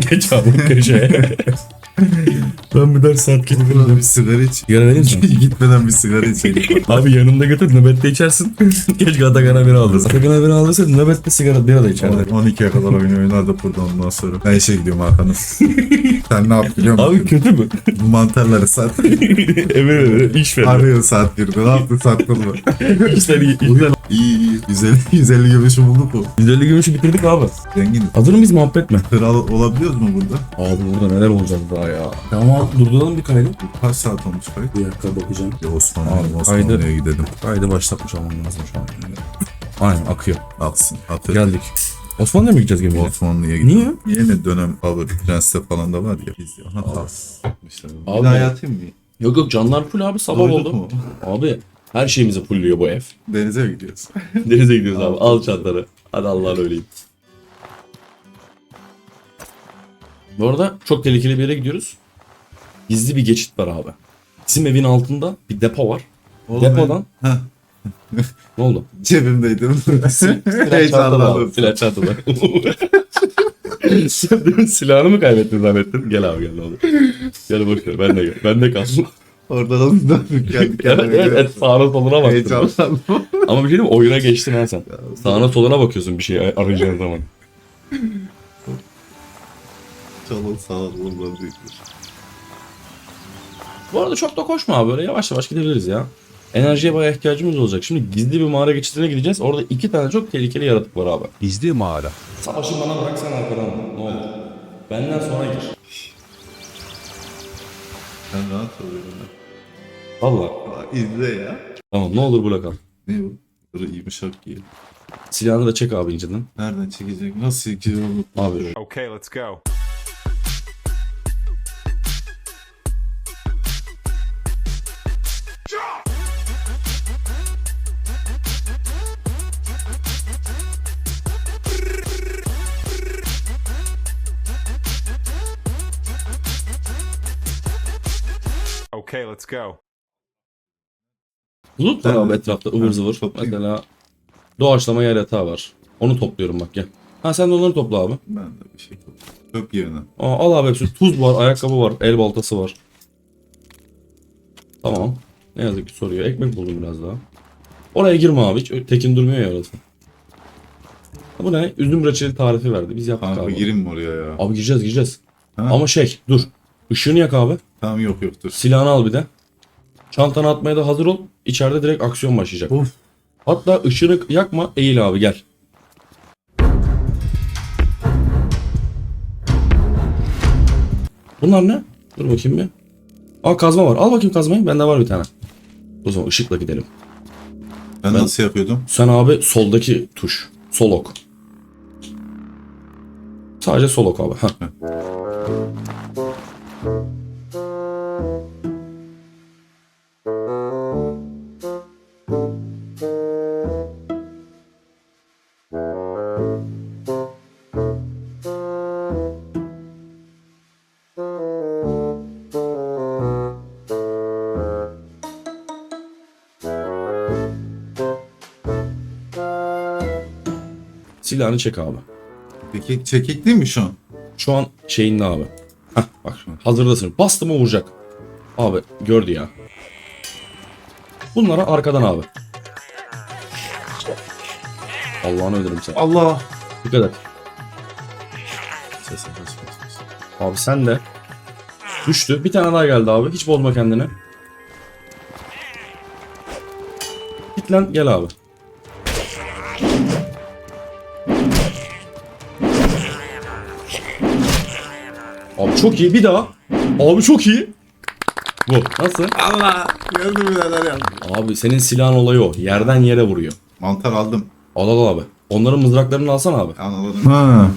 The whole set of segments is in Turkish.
Geç abi köşeye. ben bir 4 saat getirdim. bir sigara iç. Sigara? Gitmeden bir sigara içelim. Abi yanında götür nöbette içersin. Keşke Atakan'a biri aldırsın. Atakan'a biri aldırsaydın nöbette sigara bira da içerdi. 12'ye kadar oyun oynardı burada ondan sonra. Ben işe gidiyorum Hakan'ım. Sen ne yap biliyor musun? Abi kötü mü? Bu mantarları sat. evet evet iş ver. Arıyor saat 1'de. Ne yaptın sattın mı? İşler işler. İyi iyi. 150, 150 gümüşü bulduk mu? 150 gümüşü bitirdik abi. Zenginiz. Hazır mıyız muhabbet mi? Kral olabiliyoruz mu burada? Abi burada neler olacak daha ya. Tamam durduralım bir kaydı. Kaç saat olmuş kayıt? Bir dakika bakacağım. Ya Osmanlı, Abi, Osmanlı'ya gidelim. Kaydı başlatmış olmam lazım şu an. Aynen akıyor. Atsın. Atır. Geldik. Osmanlı'ya mı gideceğiz gemiyle? Osmanlı'ya gidelim. Niye? Yeni dönem Power Prens'te falan da var ya. Biz Aha tamam. İşte, Abi- bir daha yatayım mı? Yok yok canlar full abi sabah Doyduk oldu. mu? Abi her şeyimizi fulluyor bu ev. Denize mi gidiyoruz? Denize gidiyoruz abi. Al çantaları. Hadi Allah'ın öleyim. Bu arada çok tehlikeli bir yere gidiyoruz. Gizli bir geçit var abi. Bizim evin altında bir depo var. Oğlum Depodan. Heh, Ne oldu? Cebimdeydim. Heyecanlandım. Silah çantada. Sen demin silahını mı kaybettin zannettin? Gel abi gel ne olur. Gel boş ver ben de gel. Ben de kal. Oradan aldım kendi evet kendime. evet, evet sağına soluna. Heyecanlandım. Ama bir şey diyeyim mi? oyuna geçtin ha sen. Sağına soluna bakıyorsun bir şey arayacağın zaman. Çalın sağ ol. Olmaz değil. Bu arada çok da koşma abi böyle yavaş yavaş gidebiliriz ya. Enerjiye bayağı ihtiyacımız olacak. Şimdi gizli bir mağara geçidine gideceğiz. Orada iki tane çok tehlikeli yaratık var abi. Gizli mağara. Savaşı bana bırak sen arkadan. Ne olur. Benden sonra gir. Sen rahat ol. Valla. Aa, İzle ya. Tamam ne olur burada kal. Ne bu? Böyle yumuşak giyin. Silahını da çek abi inceden. Nereden çekecek? Nasıl çekecek? Abi Okay, let's go. Okay, let's go. Loot var abi etrafta ıvır zıvır. toplayayım. Mesela doğaçlama yer yatağı var. Onu topluyorum bak gel. Ha sen de onları topla abi. Ben de bir şey koydum. Çöp yerine. Aa, al abi hepsini. Tuz var, ayakkabı var, el baltası var. Tamam. Ne yazık ki soruyor. Ekmek buldum biraz daha. Oraya girme abi. Hiç tekin durmuyor ya orası. Bu ne? Üzüm reçeli tarifi verdi. Biz yaptık Kanka abi. gireyim mi oraya ya? Abi gireceğiz gireceğiz. Ha? Ama şey dur. Işığını yak abi. Tamam yok yoktur. Silahını al bir de. Çantanı atmaya da hazır ol. İçeride direkt aksiyon başlayacak. Of. Hatta ışığını yakma. Eğil abi gel. Bunlar ne? Dur bakayım bir. Aa kazma var. Al bakayım kazmayı. Bende var bir tane. O zaman ışıkla gidelim. Ben, Ben- nasıl yapıyordum? Sen abi soldaki tuş. Sol ok. Sadece sol ok abi. Heh. Silahını çek abi. Peki çekik değil mi şu an? Şu an şeyinde abi. Heh, bak hazırdasın. Bastı mı vuracak. Abi gördü ya. Bunlara arkadan abi. Allah'ını öldürürüm seni. Allah. Dikkat et. Ses ses ses ses. Abi sen de. Düştü. Bir tane daha geldi abi. Hiç bozma kendini. Git lan gel abi. Çok iyi. Bir daha. Abi çok iyi. Bu. Nasıl? Allah. Gördün mü neler yaptım? Abi senin silahın olayı o. Yerden yere vuruyor. Mantar aldım. Al al abi. Onların mızraklarını alsana abi. Anladım. Ha.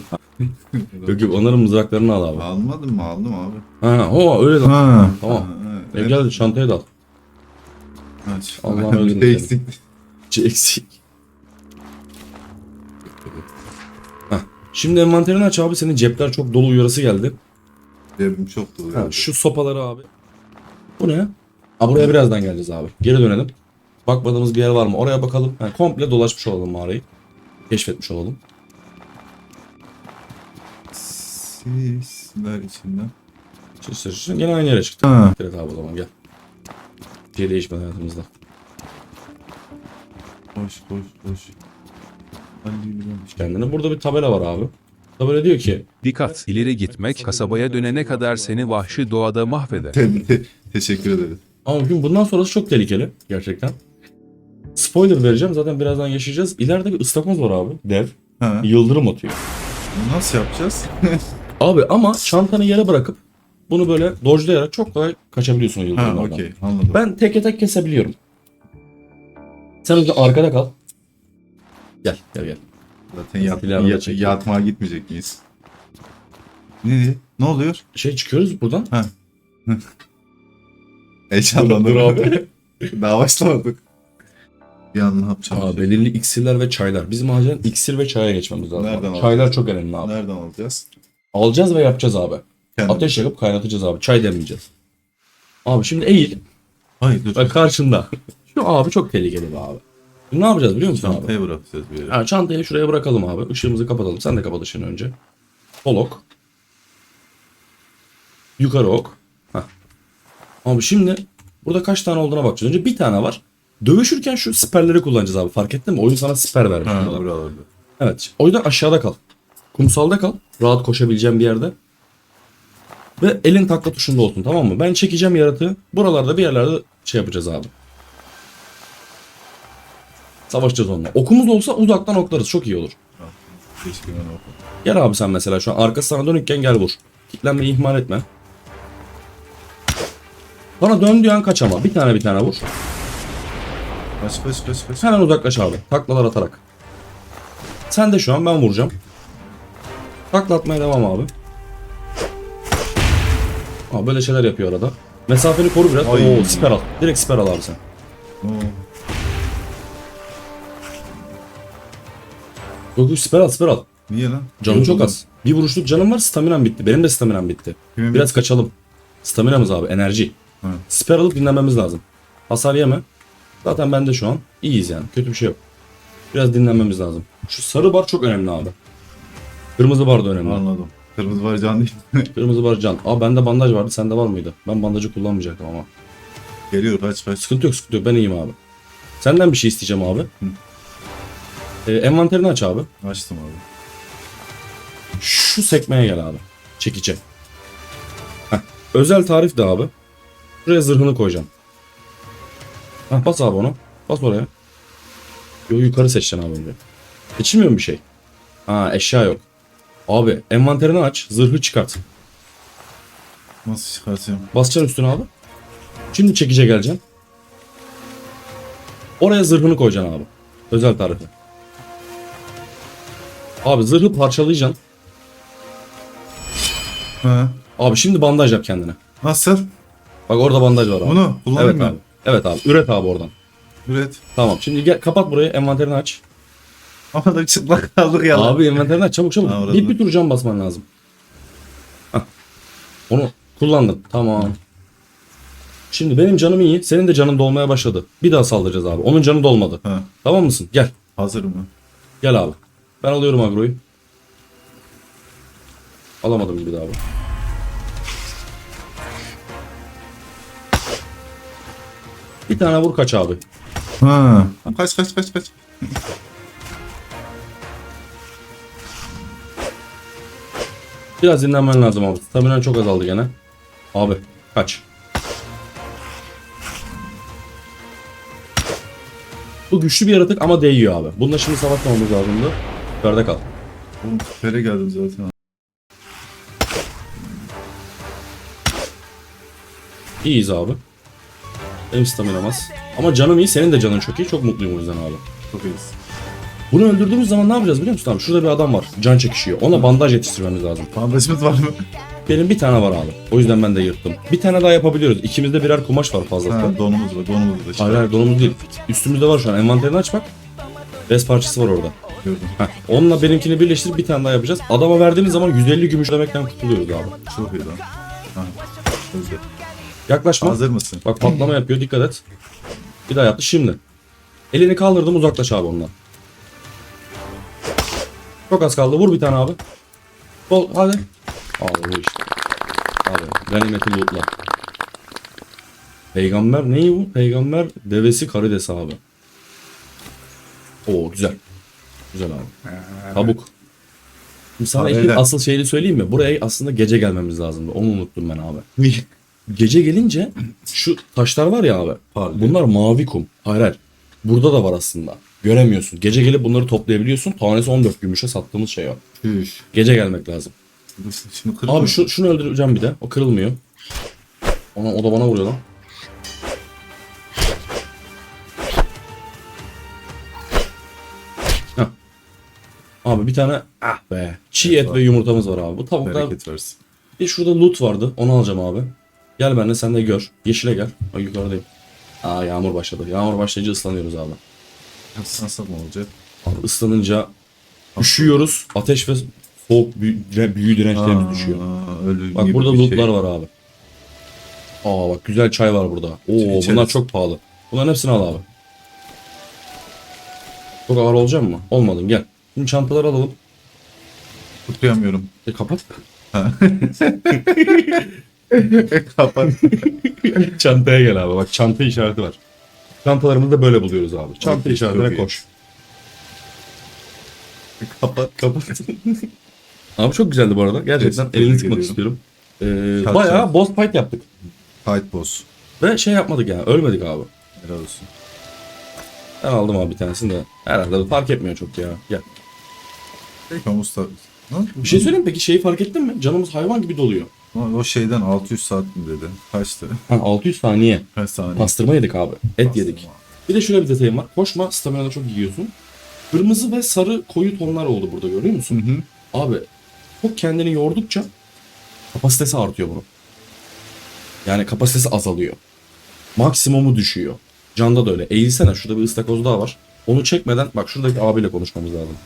Yok yok onların mızraklarını al abi. Almadın mı? Aldım abi. Ha, o öyle de. Ha. Tamam. E, gel çantayı da al. Aç. Allah'ım Bir öldürdün de seni. eksik. Heh. Şimdi envanterini aç abi. Senin cepler çok dolu uyarısı geldi. Cebim çok dolu. Ha, şu sopaları abi. Bu ne? Ha, buraya birazdan geleceğiz abi. Geri dönelim. Bakmadığımız bir yer var mı? Oraya bakalım. Ha, komple dolaşmış olalım mağarayı. Keşfetmiş olalım. Sisler içinden. Sesler için gene aynı yere çıktık. Ha. Evet abi o zaman gel. Bir şey değişmedi hayatımızda. Koş koş koş. Kendine burada bir tabela var abi. Tabela diyor ki Dikkat! İleri gitmek kasabaya dönene kadar seni vahşi doğada mahveder. Te- te- teşekkür ederim. ama bugün bundan sonrası çok tehlikeli gerçekten. Spoiler vereceğim zaten birazdan yaşayacağız. İleride bir ıstakoz var abi. Dev. Ha. Yıldırım atıyor. Nasıl yapacağız? Abi ama çantanı yere bırakıp bunu böyle dojlayarak çok kolay kaçabiliyorsun o ha yıldırımlardan. okey anladım. Ben teke tek kesebiliyorum. Sen o yüzden arkada kal. Gel gel gel. Zaten yat, yat, çekiyor. yatmaya gitmeyecek miyiz? Ne? Ne oluyor? Şey çıkıyoruz buradan. Heyecanlandım. Dur abi. Daha başlamadık. Bir an ne yapacağım? Aa, belirli iksirler ve çaylar. Bizim acilen iksir ve çaya geçmemiz lazım. Nereden Çaylar alacağız? çok önemli abi. Nereden alacağız? Alacağız ve yapacağız abi. Kendim. Ateş yakıp kaynatacağız abi. Çay demleyeceğiz. Abi şimdi eğil. Hayır dur. Bak karşında. Şu abi çok tehlikeli be abi. Ne yapacağız biliyor musun abi? Çantaya bırakacağız bir yere. Ha, çantayı şuraya bırakalım abi. Işığımızı kapatalım. Sen de kapat ışığını önce. Sol ok. Yukarı ok. Heh. Abi şimdi burada kaç tane olduğuna bakacağız. Önce bir tane var. Dövüşürken şu siperleri kullanacağız abi. Fark ettin mi? Oyun sana siper vermiş. Ha burada. Evet. O yüzden aşağıda kal. Kumsalda kal. Rahat koşabileceğim bir yerde. Ve elin takla tuşunda olsun tamam mı? Ben çekeceğim yaratığı. Buralarda bir yerlerde şey yapacağız abi. Savaşacağız onunla. Okumuz olsa uzaktan oklarız. Çok iyi olur. Keşke ben oku. Gel abi sen mesela şu an arkası sana dönükken gel vur. Kitlenmeyi ihmal etme. Bana döndüğü an kaç ama. Bir tane bir tane vur. Kaç kaç kaç kaç. Hemen uzaklaş abi. Taklalar atarak. Sen de şu an ben vuracağım. Takla atmaya devam abi. Aa, böyle şeyler yapıyor arada. Mesafeni koru biraz. Ay. Oo, siper al. Direkt siper al abi sen. Oo. Yok yok siper al siper al. Niye lan? Canım çok az. Bir vuruşluk canım var staminam bitti. Benim de staminam bitti. Kimin Biraz kaçalım. Staminamız abi enerji. Ha. Siper alıp dinlenmemiz lazım. Hasar yeme. Zaten bende şu an iyiyiz yani. Kötü bir şey yok. Biraz dinlenmemiz lazım. Şu sarı bar çok önemli abi. Kırmızı bar da önemli. Anladım. Kırmızı var can değil. Kırmızı bar can. Aa bende bandaj vardı. Sende var mıydı? Ben bandajı kullanmayacaktım ama. Geliyor kaç kaç. Sıkıntı yok sıkıntı yok. Ben iyiyim abi. Senden bir şey isteyeceğim abi. Ee, envanterini aç abi. Açtım abi. Şu sekmeye gel abi. Çekici. Heh. Özel tarif de abi. Şuraya zırhını koyacağım. Heh, bas abi onu. Bas oraya. Yo yukarı seçeceksin abi önce. Seçilmiyor mu bir şey? Ha eşya yok. Abi envanterini aç. Zırhı çıkart. Nasıl çıkartayım? Basacaksın üstüne abi. Şimdi çekice geleceksin. Oraya zırhını koyacaksın abi. Özel tarifi. Abi zırhı parçalayacaksın. Ha. Abi şimdi bandaj yap kendine. Nasıl? Bak orada bandaj var abi. Bunu kullanayım Evet mı? abi. Evet abi. Üret abi oradan. Üret. Tamam. Şimdi gel kapat burayı. Envanterini aç. Ama da çıplak kaldık ya. Abi envanterini aç çabuk çabuk. Ha, bir bir tur cam basman lazım. Hah. Onu kullandın. Tamam. Şimdi benim canım iyi. Senin de canın dolmaya başladı. Bir daha saldıracağız abi. Onun canı dolmadı. Ha. Tamam mısın? Gel. Hazır mı? Gel abi. Ben alıyorum agroyu. Alamadım bir daha abi. Bir tane vur kaç abi. Ha. Kaç kaç kaç kaç. Biraz dinlenmen lazım abi. Staminan çok azaldı gene. Abi kaç. Bu güçlü bir yaratık ama değiyor abi. Bununla şimdi savaşmamamız lazımdı. Yukarıda kal. Oğlum süpere geldim zaten. İyiyiz abi. Benim staminam az. Ama canım iyi. Senin de canın çok iyi. Çok mutluyum o yüzden abi. Çok iyiyiz. Bunu öldürdüğümüz zaman ne yapacağız biliyor musun abi? Şurada bir adam var. Can çekişiyor. Ona bandaj yetiştirmemiz lazım. Bandajımız var mı? Benim bir tane var abi. O yüzden ben de yırttım. Bir tane daha yapabiliyoruz. İkimizde birer kumaş var fazla. Ha, donumuz var. Donumuz da. Hayır hayır donumuz değil. Üstümüzde var şu an. Envanterini aç bak. Bez parçası var orada. Gördüm. Heh. Onunla benimkini birleştirip bir tane daha yapacağız. Adama verdiğimiz zaman 150 gümüş demekten kurtuluyoruz abi. Çok iyi lan. Ha. Özür. Yaklaşma. Hazır mısın? Bak patlama yapıyor dikkat et. Bir daha yaptı şimdi. Elini kaldırdım uzaklaş abi ondan. Çok az kaldı vur bir tane abi. Sol hadi. Abi bu işte. Abi ganimeti lootla. Peygamber neyi bu? Peygamber devesi karidesi abi. Oo güzel. Güzel abi. Kabuk. Şimdi sana Abi ilk neden? asıl şeyi söyleyeyim mi? Buraya aslında gece gelmemiz lazımdı. Onu unuttum ben abi. Gece gelince şu taşlar var ya abi. Parlıyor. Bunlar mavi kum. Hayır hayır. Burada da var aslında. Göremiyorsun. Gece gelip bunları toplayabiliyorsun. Tanesi 14 gümüşe sattığımız şey o. Gece gelmek lazım. Şimdi Abi şu, şunu öldüreceğim bir de. O kırılmıyor. Ona, o da bana vuruyor lan. Abi bir tane ah be çiğ et ve yumurtamız var abi. Bu tavuklar Bereket versin. bir şurada loot vardı. Onu alacağım abi. Gel benimle sen de gör. Yeşile gel. Bak yukarıdayım. Aa yağmur başladı. Yağmur başlayınca ıslanıyoruz abi. Nasıl mı olacak? Abi ıslanınca üşüyoruz. Ateş ve soğuk büyü, büyü dirençlerimiz Aa, düşüyor. Ölü Bak burada lootlar şey. var abi. Aa bak güzel çay var burada. Oo İçeriz. bunlar çok pahalı. Bunların hepsini al abi. Çok ağır olacak mı? Olmadın gel. Şimdi çantaları alalım. Tutuyamıyorum. E, kapat. Kapat. Çantaya gel abi. Bak çanta işareti var. Çantalarımızı da böyle buluyoruz abi. Çanta işaretine çok iyi. koş. Kapat. Kapat. abi çok güzeldi bu arada. Gerçekten Evet, elini tebrik sıkmak istiyorum. Ee, bayağı boss fight yaptık. Fight boss. Ve şey yapmadık yani. Ölmedik abi. Helal olsun. Ben aldım abi bir tanesini de. Herhalde fark etmiyor çok ya. Gel. Peki usta. Bir şey söyleyeyim mi? peki şeyi fark ettin mi? Canımız hayvan gibi doluyor. O, o şeyden 600 saat mi dedi? Kaçtı? Ha, 600 saniye. Kaç saniye? Pastırma yedik abi. Et Pastırma. yedik. Bir de şöyle bir detayım var. Koşma staminada çok yiyorsun. Kırmızı ve sarı koyu tonlar oldu burada görüyor Hı musun? hı. Abi çok kendini yordukça kapasitesi artıyor bunun. Yani kapasitesi azalıyor. Maksimumu düşüyor. Canda da öyle. Eğilsene şurada bir ıstakoz daha var. Onu çekmeden bak şuradaki abiyle konuşmamız lazım.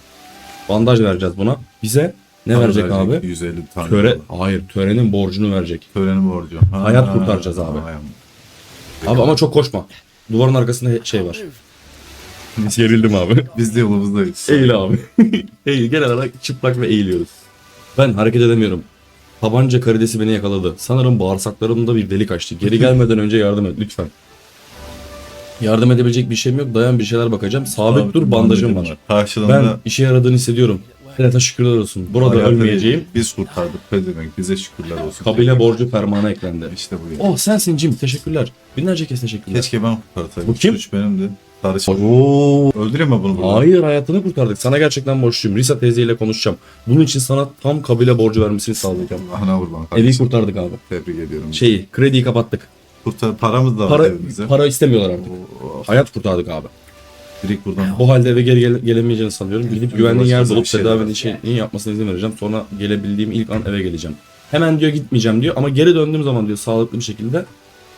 Bandaj vereceğiz buna. Bize ne verecek abi? 150 tane. Töre, hayır törenin borcunu verecek. Törenin borcu. Ha, Hayat kurtaracağız abi. ha, Abi ama çok koşma. Duvarın arkasında şey var. Gerildim abi. Biz de yolumuzdayız. Eğil abi. Eğil. Genel olarak çıplak ve eğiliyoruz. Ben hareket edemiyorum. Tabanca karidesi beni yakaladı. Sanırım bağırsaklarımda bir delik açtı. Geri gelmeden önce yardım et lütfen. Yardım edebilecek bir şeyim yok. Dayan bir şeyler bakacağım. Sabit dur bandajım var. Karşılığında Ben işe yaradığını hissediyorum. Hayata şükürler olsun. Burada hayatı ölmeyeceğim. Biz kurtardık. Ne demek? Bize şükürler olsun. Kabile borcu fermana eklendi. İşte bu ya. Oh sensin Jim. Teşekkürler. Binlerce kez teşekkürler. Keşke ben kurtarsaydım. Bu kim? Suç benimdi. Sarışın. Oo. Öldüreyim mi bunu burada? Hayır hayatını kurtardık. Sana gerçekten borçluyum. Risa teyzeyle konuşacağım. Bunun için sana tam kabile borcu vermesini sağlayacağım. Ana kurban Evi kardeşim. kurtardık abi. Tebrik ediyorum. Şeyi, krediyi kapattık. Kurtar, paramız da var Para evimizde. para istemiyorlar artık. Oo, Hayat kurtardık abi. Direkt buradan. Bu halde eve geri gele- gelemeyeceğini sanıyorum. Gidip güvenli yer başımıza bulup bir şey tedavinin şeyini yapmasına izin vereceğim. Sonra gelebildiğim ilk an eve geleceğim. Hemen diyor gitmeyeceğim diyor ama geri döndüğüm zaman diyor sağlıklı bir şekilde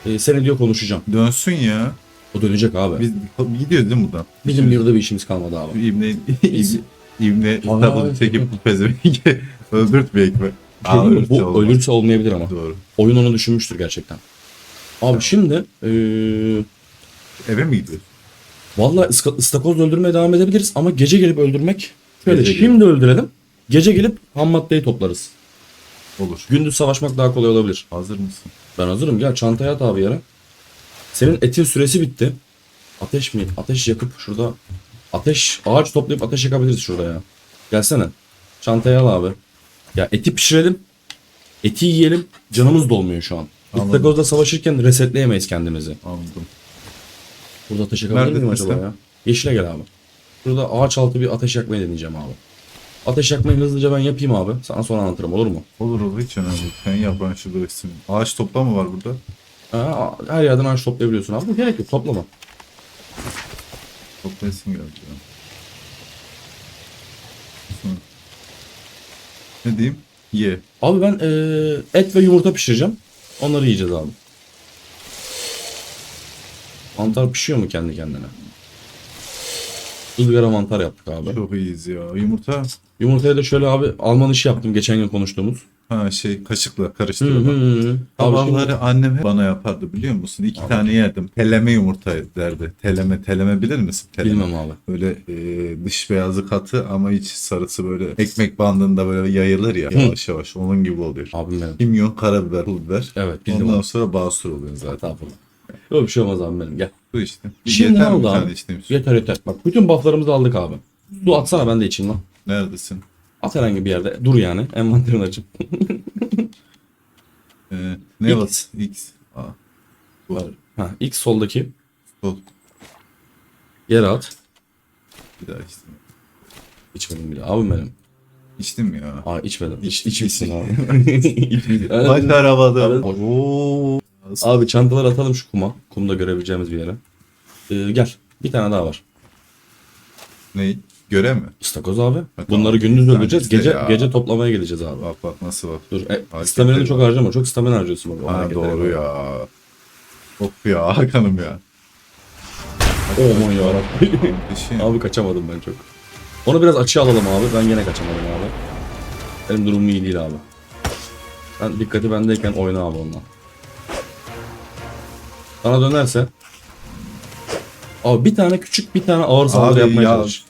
e, seni diyor konuşacağım. Dönsün ya. O dönecek abi. Biz gidiyoruz değil mi buradan? Bizim bir de bir işimiz kalmadı abi. İbne, İbne, İbne Ay. kitabını çekip pezevenki öldürtmeyek mi? Bir şey Bu ölürse olmayabilir ama. Doğru. Oyun onu düşünmüştür gerçekten. Abi şimdi e, Eve mi gidiyor? Valla ıstakoz öldürmeye devam edebiliriz ama gece gelip öldürmek şöyle Gece şimdi öldürelim. Gece gelip ham maddeyi toplarız. Olur. Gündüz savaşmak daha kolay olabilir. Hazır mısın? Ben hazırım gel çantaya at abi yere. Senin etin süresi bitti. Ateş mi? Ateş yakıp şurada. Ateş ağaç toplayıp ateş yakabiliriz şurada ya. Gelsene. Çantaya al abi. Ya eti pişirelim. Eti yiyelim. Canımız dolmuyor şu an. Istakozda savaşırken resetleyemeyiz kendimizi. Anladım. Burada ateş yakabilir Nerede miyim acaba ya? Yeşile gel abi. Burada ağaç altı bir ateş yakmayı deneyeceğim abi. Ateş yakmayı hızlıca ben yapayım abi. Sana sonra anlatırım olur mu? Olur olur hiç önemli değil. Sen yaprağın şurada üstüne. Ağaç topla mı var burada? Ha, her yerden ağaç toplayabiliyorsun abi. Gerek yok toplama. Toplayasın geldi ya. Hı. Ne diyeyim? Ye. Abi ben eee, et ve yumurta pişireceğim. Onları yiyeceğiz abi. Mantar pişiyor mu kendi kendine? Izgara mantar yaptık abi. Çok iyiyiz ya. Yumurta. Yumurtaya da şöyle abi Alman işi yaptım geçen gün konuştuğumuz. Ha şey kaşıkla şimdi- Sabahları annem hep bana yapardı biliyor musun? İki Abi. tane yerdim. Teleme yumurta derdi. Teleme, teleme bilir misin? Teleme. Bilmem abi. Böyle e, dış beyazı katı ama iç sarısı böyle ekmek bandında böyle yayılır ya Hı. yavaş yavaş onun gibi oluyor. Abim benim. Kimyon, karabiber, pul biber. Evet bildim Ondan abi. sonra basur oluyor zaten. Estağfurullah. Yok bir şey olmaz abi benim gel. Bu işte. Şimdi Yeter ne oldu bir abi? su? Yeter yeter. Bak bütün bufflarımızı aldık abi. Su atsana ben de içeyim lan. Neredesin? At herhangi bir yerde. Dur yani. Envanterini açıp. Ee, ne X. bas? X. Aa, bu. Ha, ilk soldaki Sol. yere at. Bir daha içtim. İçmedim bile. Abim benim. İçtim ya. Aa içmedim. İç, İç- içmişsin iç- abi. İçmişsin. Baş arabada. Oo. Abi çantaları atalım şu kuma. Kumda görebileceğimiz bir yere. Ee, gel. Bir tane daha var. Ne? Göre mi? İstakoz abi. tamam. Bunları gündüz Bir öldüreceğiz. Gece ya. gece toplamaya geleceğiz abi. Bak bak nasıl bak. Dur. E, Hareketleri staminanı çok bak. harcama. Çok stamina harcıyorsun bak. o Ha, hareketlere doğru bak. ya. Of ya Hakan'ım ya. Aman yarabbim. Düşün. Abi kaçamadım ben çok. Onu biraz açığa alalım abi. Ben gene kaçamadım abi. Benim durumum iyi değil abi. Ben dikkati bendeyken oyna abi onunla. Sana dönerse Abi bir tane küçük bir tane ağır saldırı Abi yapmaya ya- çalış.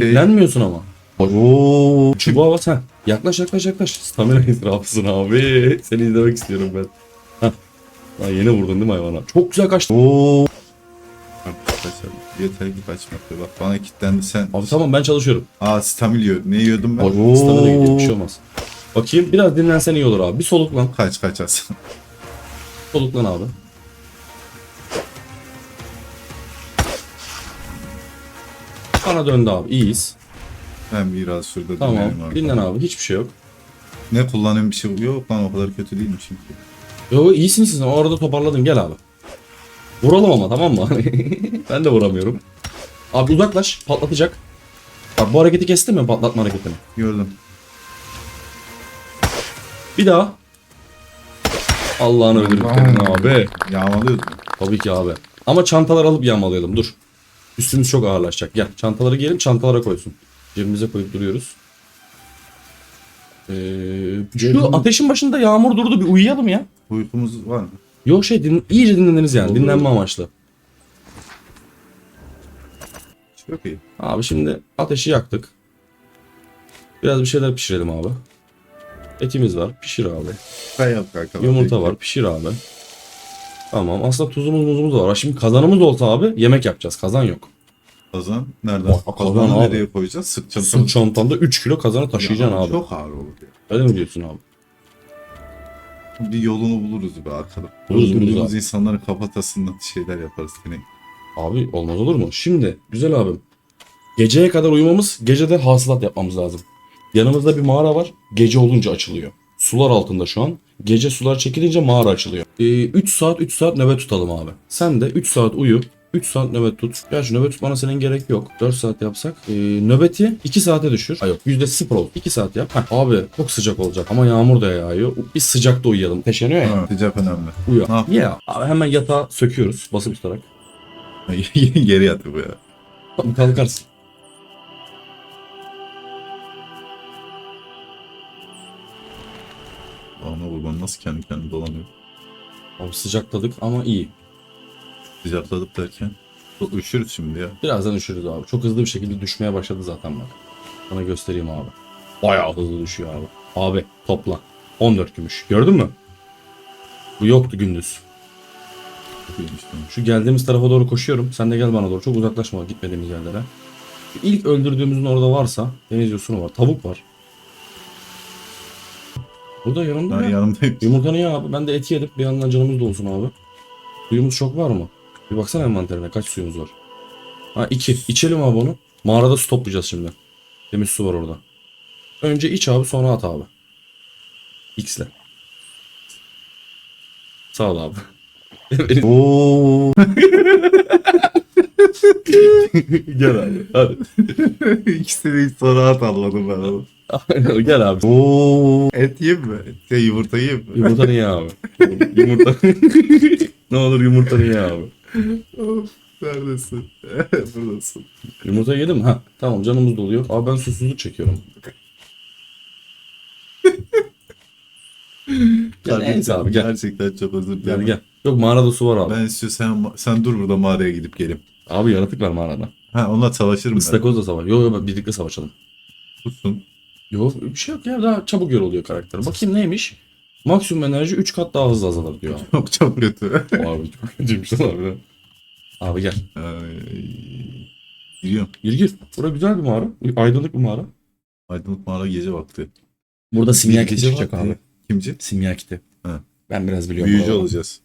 Şey- Lenmiyorsun ama. Oo. Çubuğa bas ha. Yaklaş yaklaş yaklaş. Stamina etrafısın abi. Seni izlemek istiyorum ben. Hah. Lan yeni vurdun değil mi hayvana? Çok güzel kaçtı. Oo. Kaçalım. Yeter ki kaçmak. Bak bana kilitlendi sen. Abi tamam ben çalışıyorum. Aa stamil yiyor. Ne yiyordum ben? Bak stamina gidiyor bir şey olmaz. Bakayım biraz dinlensen iyi olur abi. Bir soluklan. Kaç kaç az. Soluklan abi. Bana döndü abi. İyiyiz. ben biraz şurada Tamam. dinleneyim abi. Dinlen abi. Hiçbir şey yok. Ne kullanayım bir şey yok lan o kadar kötü değilmişim ki. Yo iyisin siz. O arada toparladın. Gel abi. Vuralım ama tamam mı? ben de vuramıyorum. Abi uzaklaş. Patlatacak. Bak bu hareketi kestin mi? Patlatma hareketini. Gördüm. Bir daha. Allah'ını öldürdüklerini abi. Yağmalıyordum. Tabii ki abi. Ama çantalar alıp yağmalayalım. Dur. Üstümüz çok ağırlaşacak. Gel çantaları giyelim çantalara koysun. Cebimize koyup duruyoruz. Ee, şu ateşin başında yağmur durdu bir uyuyalım ya. Uykumuz var mı? Yok şey din, iyice dinleniriz yani Olur. dinlenme amaçlı. Çok iyi. Abi şimdi ateşi yaktık. Biraz bir şeyler pişirelim abi. Etimiz var pişir abi. Yap kanka. Yumurta var pişir abi. Tamam aslında tuzumuz muzumuz var. Şimdi kazanımız olsa abi yemek yapacağız. Kazan yok. Kazan nereden? Bak, kazan Kazanı abi. nereye koyacağız? Sırt Sırt çantamız. çantanda 3 kilo kazanı taşıyacaksın Ya, abi. Çok ağır olur ya. Öyle mi diyorsun abi? Bir yolunu buluruz be arkada. Buluruz, Öldürdüğümüz buluruz abi. insanların kafatasından şeyler yaparız yine. Abi olmaz olur mu? Şimdi güzel abim. Geceye kadar uyumamız, gecede hasılat yapmamız lazım. Yanımızda bir mağara var. Gece olunca açılıyor. Sular altında şu an. Gece sular çekilince mağara açılıyor. 3 saat 3 saat nöbet tutalım abi. Sen de 3 saat uyu. 3 saat nöbet tut. Gerçi nöbet tutmana senin gerek yok. 4 saat yapsak. Ee, nöbeti 2 saate düşür. Ay yok %0 ol. 2 saat yap. Heh, abi çok sıcak olacak. Ama yağmur da yağıyor. Biz sıcakta uyuyalım. Ateş yanıyor ya. Ha, sıcak önemli. Uyu. Ne Ya. Abi hemen yatağı söküyoruz. Basıp tutarak. Geri yatır bu ya. Kalkarsın. Ana kurban nasıl kendi kendine dolanıyor. Abi sıcakladık ama iyi. Sıcakladık derken. Üşürüz şimdi ya. Birazdan üşürüz abi. Çok hızlı bir şekilde düşmeye başladı zaten bak. Sana göstereyim abi. Bayağı hızlı düşüyor abi. Abi topla. 14 gümüş. Gördün mü? Bu yoktu gündüz. Şu geldiğimiz tarafa doğru koşuyorum. Sen de gel bana doğru. Çok uzaklaşma gitmediğimiz yerlere. Şu ilk öldürdüğümüzün orada varsa deniz yosunu var. Tavuk var. Burada yanımda Ben ya. yanımdayım. Yumurtanı ye abi. Ben de eti yedim. Bir yandan canımız da olsun abi. Suyumuz çok var mı? Bir baksana envanterine kaç suyumuz var. Ha iki. İçelim abi onu. Mağarada su toplayacağız şimdi. Temiz su var orada. Önce iç abi sonra at abi. X'le. Sağ ol abi. Oo. Gel abi. Hadi. İkisini sonra at anladım ben onu. Aynen, Gel abi. Oo. Et yiyeyim mi? Şey yumurta yiyeyim mi? Yumurtanı ye abi. Yumurta. ne olur yumurtanı ye abi. Of, Neredesin? Buradasın. Yumurta yedim? Ha tamam canımız doluyor. Abi ben susuzluk çekiyorum. Gel neyse abi gel. Gerçekten çok özür Gel dilerim. gel. Yok mağarada su var abi. Ben istiyorsan sen, sen dur burada mağaraya gidip gelim. Abi yaratık var mağarada. Ha onunla savaşırım ben. Istakozla savaş. Yok yok birlikte savaşalım. Tutsun. Yok bir şey yok ya daha çabuk yoruluyor karakter. Bakayım neymiş? Maksimum enerji 3 kat daha hızlı azalır diyor. Çok çok kötü. abi çok kötüymüş lan abi. Abi gel. Ay, Giriyorum. Gir gir. Bura güzel bir mağara. Aydınlık bir mağara. Aydınlık mağara gece vakti. Burada simya kiti Gece çıkacak vakti. abi. Kimci? Simya kiti. Ha. Ben biraz biliyorum. Büyücü abi. olacağız.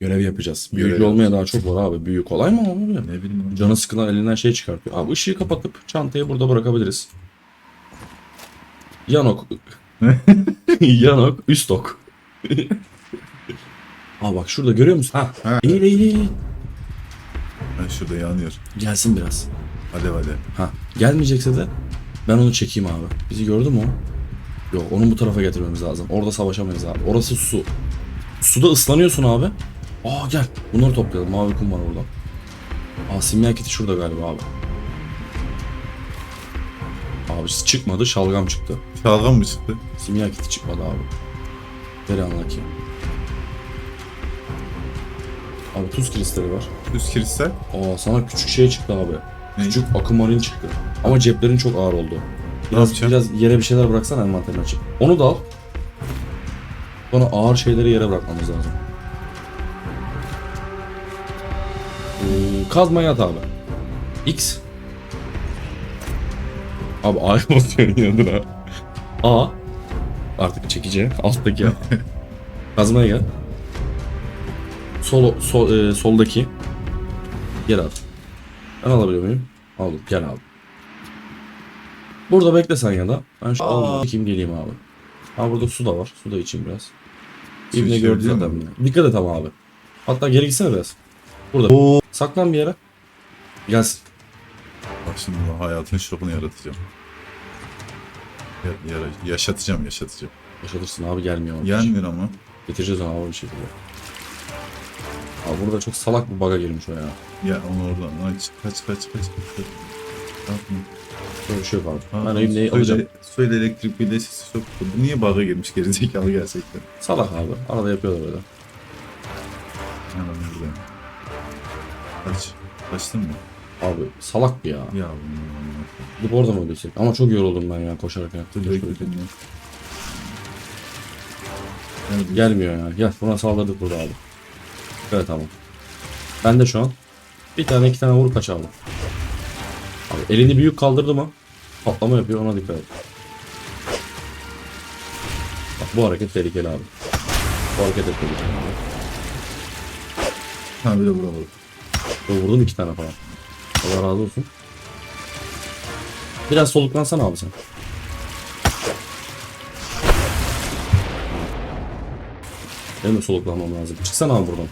Görev yapacağız. Görev Büyücü olmaya daha çok var abi. Büyü kolay mı abi? Ne bileyim. Canı sıkılan elinden şey çıkartıyor. Abi ışığı kapatıp çantayı burada bırakabiliriz. Yanok. Yanok. Üst ok. Aa bak şurada görüyor musun? Ha. Ha. İyi iyi iyi. Ben şurada yanıyor. Gelsin biraz. Alev alev. Ha. Gelmeyecekse de ben onu çekeyim abi. Bizi gördü mü o? Yok onu bu tarafa getirmemiz lazım. Orada savaşamayız abi. Orası su. Suda ıslanıyorsun abi. Aa gel. Bunları toplayalım. Mavi kum var orada. Aa simya kiti şurada galiba abi. Abi çıkmadı. Şalgam çıktı. Şalgam mı çıktı? Simya kiti çıkmadı abi. Veri anla ki. Abi tuz kristali var. Düz kristal. Aa sana küçük şey çıktı abi. Ne? Küçük akımarin çıktı. Ama ceplerin çok ağır oldu. Biraz biraz yere bir şeyler bıraksana envanterini açıp. Onu da al. Sonra ağır şeyleri yere bırakmamız lazım. Ee, kazmayı at abi. X. Abi A'ya basıyorsun yanına. A. Artık çekici. Alttaki A. Kazmaya gel. Sol, sol, e, soldaki. Gel abi. Ben alabiliyor muyum? Aldım. Gel abi. Burada bekle sen ya da. Ben şu alayım. Kim geleyim abi. Ha burada su da var. Su da içeyim biraz. İbne gördü içebiliyor zaten muyum? beni. Dikkat et ama abi. Hatta geri gitsene biraz. Burada. Saklan bir yere. Gelsin. Bak şimdi bu hayatın şokunu yaratacağım. Ya, yara- yaşatacağım yaşatacağım. Yaşatırsın abi gelmiyor. onun. Gelmiyor ama. Getireceğiz onu abi bir şekilde. Abi burada çok salak bir baga girmiş o ya. Ya onu oradan. Çık, kaç kaç kaç. kaç. Yapma. Böyle bir şey yok abi. Ben Ibne'yi söyle- alacağım. Söyle elektrik birleşisi çok. Bu niye bug'a girmiş gerizekalı gerçekten? Salak abi. Arada yapıyorlar öyle. Hemen burada. Kaç. Kaçtın mı? Abi salak ya. Ya Gidip orada mı öldürsek? Ama çok yoruldum ben ya. Dur bekledim ya. Gel. Gelmiyor ya. Gel buna saldırdık burada abi. Evet tamam. Ben de şu an bir tane iki tane vurup kaç aldım. Abi elini büyük kaldırdı mı patlama yapıyor ona dikkat et. Bak bu hareket tehlikeli abi. Bu hareket de tehlikeli. Ha bir de vuramadım. Böyle vurdum iki tane falan. Allah razı olsun. Biraz soluklansana abi sen. Benim de soluklanmam lazım. Çıksana abi buradan.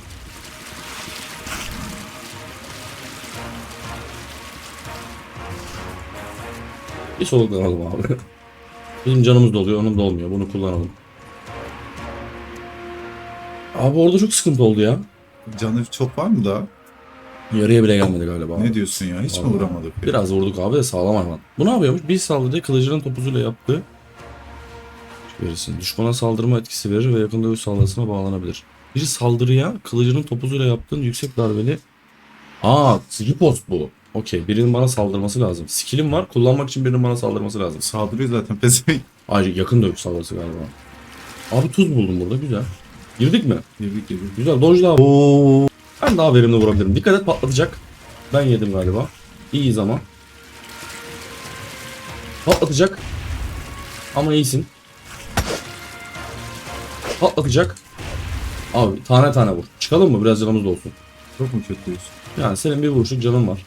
Bir soluklanalım abi. Bizim canımız doluyor, onun da olmuyor. Bunu kullanalım. Abi orada çok sıkıntı oldu ya. Canı çok var mı daha? Yarıya bile gelmedi galiba. Ne diyorsun ya? Hiç mi Vallahi. vuramadık? ya? Biraz vurduk abi de sağlam hayvan. Bu ne yapıyormuş? Bir saldırıyı kılıcının topuzuyla yaptı. Verirsin. Düşmana saldırma etkisi verir ve yakın dövüş saldırısına bağlanabilir. Bir saldırıya kılıcının topuzuyla yaptığın yüksek darbeli... Aa, ripost bu. Okey, birinin bana saldırması lazım. Skill'im var, kullanmak için birinin bana saldırması lazım. Saldırıyor zaten pezevenk. Ayrıca yakın dövüş saldırısı galiba. Abi tuz buldum burada, güzel. Girdik mi? Girdik girdik. Güzel, dodge daha. Oo. Ben daha verimli vurabilirim. Dikkat et patlatacak. Ben yedim galiba. İyi zaman. Patlatacak. Ama iyisin. Patlatacak. Abi tane tane vur. Çıkalım mı? Biraz canımız da olsun. Çok mu kötüyüz? Yani senin bir vuruşluk canın var.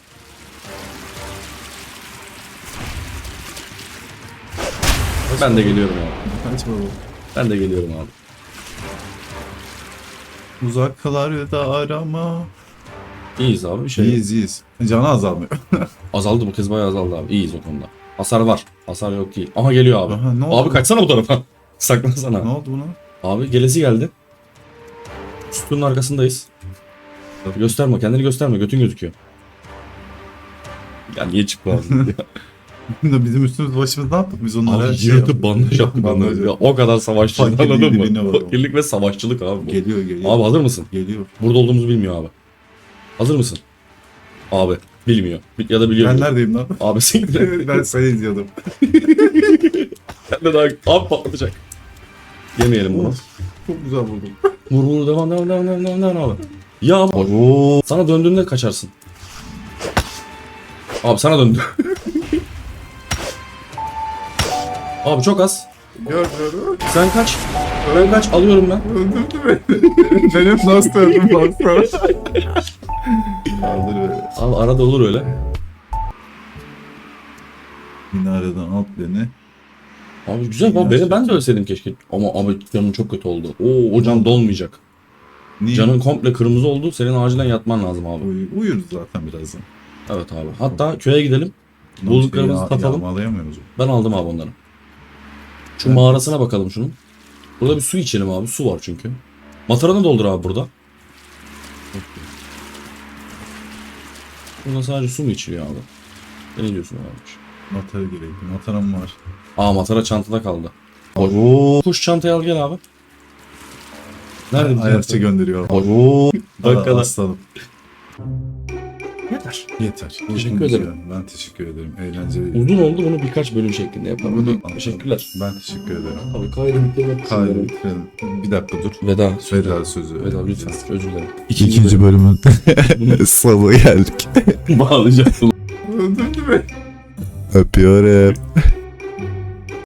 Ben de geliyorum abi. Ben de geliyorum abi. Uzaklarda arama. İyiyiz abi şey. İyiyiz iyiyiz. Canı azalmıyor. Azaldı bu kez bayağı azaldı abi. İyiyiz o konuda. Hasar var. Hasar yok değil. Aha geliyor abi. Aha, ne oldu? Abi kaçsana bu tarafa. Saklansana. Ne oldu buna? Abi gelesi geldi. Sütunun arkasındayız. Gösterme kendini gösterme götün gözüküyor. Ya niye ya? Bizim üstümüz başımız ne yaptık? Biz onlara Abi şey yırtıp bandaj yaptık Bandaj onları. Ya, o kadar savaşçılık Fakirliğin anladın mı? var o. Fakirlik ve savaşçılık abi bu. Geliyor geliyor. Abi hazır mısın? Geliyor. Burada olduğumuzu bilmiyor abi. Hazır mısın? Abi bilmiyor. Bi- Ya da biliyor. Ben neredeyim lan? Abi de, ben seni izliyordum. sen de daha abi patlatacak. Yemeyelim bunu. Çok güzel buldum. Vur vur devam devam devam devam devam devam abi. Ya abi. Sana döndüğünde kaçarsın. Abi sana döndü. Abi çok az. Görmüyorum. Sen kaç. Ben kaç alıyorum ben. Öldürdü beni. ben hep nasıl öldüm. Kaldır beni. Abi arada olur öyle. Minareden alt beni. Abi güzel bak beni ben de ölseydim keşke. Ama abi canım çok kötü oldu. Oo o can dolmayacak. Niye? Canın komple kırmızı oldu. Senin acilen yatman lazım abi. Uy- uyuruz zaten birazdan. Evet abi. Hatta köye gidelim. Bulduklarımızı. Yağmalayamıyoruz. Ben aldım abi onları. Şu Evet. mağarasına bakalım şunun. Burada bir su içelim abi. Su var çünkü. Mataranı doldur abi burada. Burada sadece su mu içiliyor abi? Ne diyorsun abi? Matara gerekli. Mataram var. Aa matara çantada kaldı. Oo. Kuş çantayı al gel abi. Nerede Ayakçı gönderiyor. Oo. Bakalım. aslanım. Yeter. Yeter. Teşekkür Uzun ederim. süre. Ben teşekkür ederim. Eğlenceli. Uzun oldu bunu birkaç bölüm şeklinde yapalım. Bunu- Teşekkürler. Ben teşekkür ederim. Abi kaydı bitirmek Kaydı bitirelim. Bir dakika dur. Veda. Veda sözü. Veda lütfen. Özür dilerim. İkinci bölümün sonuna geldik. bölüm. Bağlayacaktım. Öpüyorum.